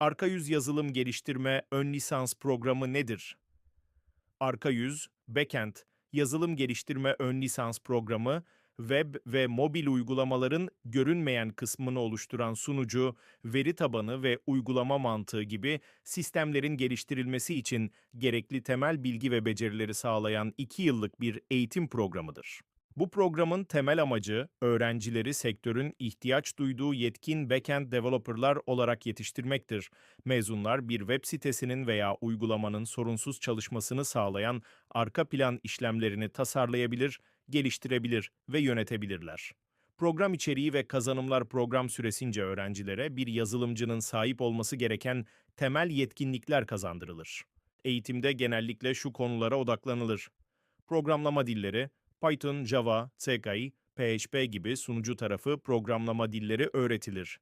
Arka yüz yazılım geliştirme ön lisans programı nedir? Arka yüz, backend, yazılım geliştirme ön lisans programı, web ve mobil uygulamaların görünmeyen kısmını oluşturan sunucu, veri tabanı ve uygulama mantığı gibi sistemlerin geliştirilmesi için gerekli temel bilgi ve becerileri sağlayan 2 yıllık bir eğitim programıdır. Bu programın temel amacı, öğrencileri sektörün ihtiyaç duyduğu yetkin backend developerlar olarak yetiştirmektir. Mezunlar bir web sitesinin veya uygulamanın sorunsuz çalışmasını sağlayan arka plan işlemlerini tasarlayabilir, geliştirebilir ve yönetebilirler. Program içeriği ve kazanımlar program süresince öğrencilere bir yazılımcının sahip olması gereken temel yetkinlikler kazandırılır. Eğitimde genellikle şu konulara odaklanılır. Programlama dilleri, Python, Java, CKI, PHP gibi sunucu tarafı programlama dilleri öğretilir.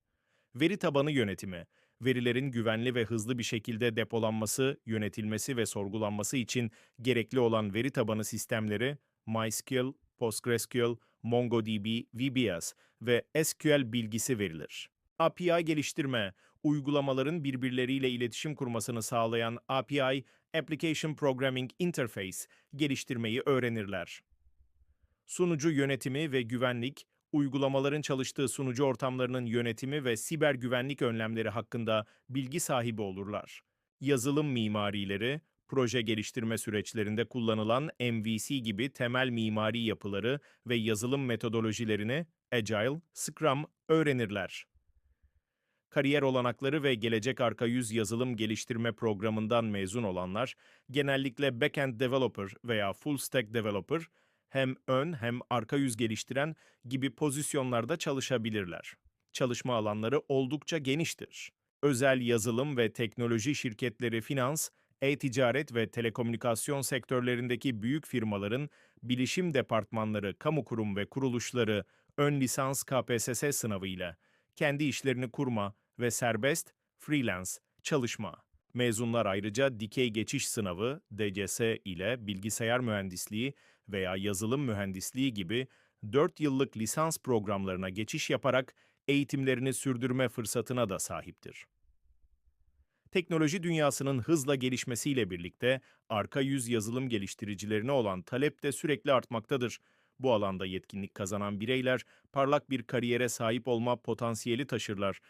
Veri tabanı yönetimi, verilerin güvenli ve hızlı bir şekilde depolanması, yönetilmesi ve sorgulanması için gerekli olan veri tabanı sistemleri MySQL, PostgreSQL, MongoDB, VBS ve SQL bilgisi verilir. API geliştirme, uygulamaların birbirleriyle iletişim kurmasını sağlayan API, Application Programming Interface geliştirmeyi öğrenirler. Sunucu yönetimi ve güvenlik, uygulamaların çalıştığı sunucu ortamlarının yönetimi ve siber güvenlik önlemleri hakkında bilgi sahibi olurlar. Yazılım mimarileri, proje geliştirme süreçlerinde kullanılan MVC gibi temel mimari yapıları ve yazılım metodolojilerini Agile, Scrum öğrenirler. Kariyer olanakları ve gelecek arka yüz yazılım geliştirme programından mezun olanlar, genellikle backend developer veya full stack developer, hem ön hem arka yüz geliştiren gibi pozisyonlarda çalışabilirler. Çalışma alanları oldukça geniştir. Özel yazılım ve teknoloji şirketleri finans, e-ticaret ve telekomünikasyon sektörlerindeki büyük firmaların bilişim departmanları, kamu kurum ve kuruluşları ön lisans KPSS sınavıyla kendi işlerini kurma ve serbest, freelance çalışma. Mezunlar ayrıca dikey geçiş sınavı, DCS ile bilgisayar mühendisliği veya yazılım mühendisliği gibi 4 yıllık lisans programlarına geçiş yaparak eğitimlerini sürdürme fırsatına da sahiptir. Teknoloji dünyasının hızla gelişmesiyle birlikte arka yüz yazılım geliştiricilerine olan talep de sürekli artmaktadır. Bu alanda yetkinlik kazanan bireyler parlak bir kariyere sahip olma potansiyeli taşırlar